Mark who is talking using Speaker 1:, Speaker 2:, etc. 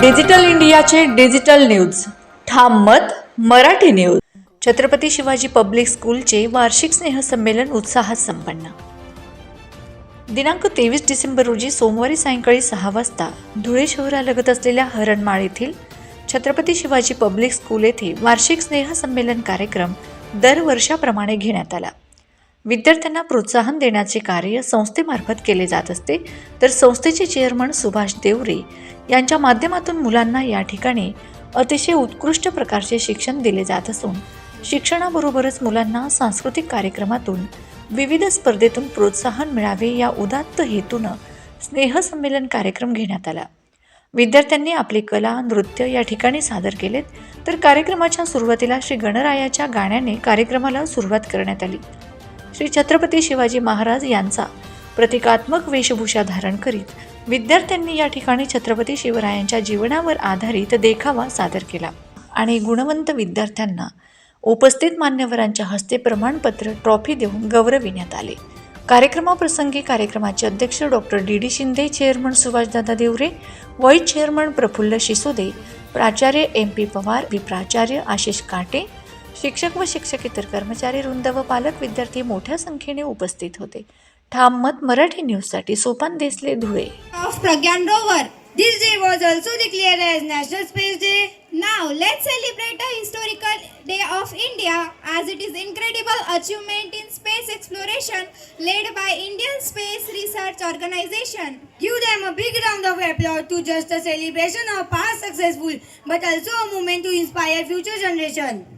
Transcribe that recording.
Speaker 1: Digital इंडियाचे digital news. Tham Mat Marathi news. Chhatrapati Shivaji public स्कूलचे वार्षिक स्नेहसंमेलन उत्साहात संपन्न. दिनांक तेवीस डिसेंबर रोजी सोमवारी सायंकाळी सहा वाजता धुळे शहरालगत असलेल्या हरणमाळ येथील छत्रपती शिवाजी पब्लिक स्कूल येथे वार्षिक स्नेहसंमेलन कार्यक्रम दरवर्षाप्रमाणे घेण्यात आला. विद्यार्थ्यांना प्रोत्साहन देण्याचे कार्य संस्थेमार्फत केले जात असते. तर संस्थेचे चेअरमन सुभाष देवरे यांच्या माध्यमातून मुलांना या ठिकाणी अतिशय उत्कृष्ट प्रकारचे शिक्षण दिले जात असून शिक्षणाबरोबरच मुलांना सांस्कृतिक कार्यक्रमातून विविध स्पर्धेतून प्रोत्साहन मिळावे या उदात्त हेतूनं स्नेहसंमेलन कार्यक्रम घेण्यात आला. विद्यार्थ्यांनी आपली कला नृत्य या ठिकाणी सादर केलेत. तर कार्यक्रमाच्या सुरुवातीला श्री गणरायाच्या गाण्याने कार्यक्रमाला सुरुवात करण्यात आली. श्री छत्रपती शिवाजी महाराज यांचा प्रतिकात्मक वेशभूषा धारण करीत विद्यार्थ्यांनी या ठिकाणी छत्रपती शिवरायांच्या जीवनावर आधारित देखावा सादर केला. आणि गुणवंत विद्यार्थ्यांना उपस्थित मान्यवरांच्या हस्ते प्रमाणपत्र ट्रॉफी देऊन गौरविण्यात आले. कार्यक्रमाप्रसंगी कार्यक्रमाचे अध्यक्ष doctor D D Shinde chairman Subhashdada Deore vice chairman Praful Shisode प्राचार्य एम पी पवार वि प्राचार्य आशिष काटे शिक्षक व शिक्षकेतर कर्मचारी वृंद व पालक विद्यार्थी मोठ्या संख्येने उपस्थित होते ठाम मत मराठी न्यूजसाठी Sopan Desale Dhule
Speaker 2: of Pragyan rover. This day was also declared as National Space Day. Now let's celebrate a historical day of India as it is incredible achievement in space exploration led by Indian Space Research Organization. Give them a big round of applause to just a celebration of past successful but also a moment to inspire future generation.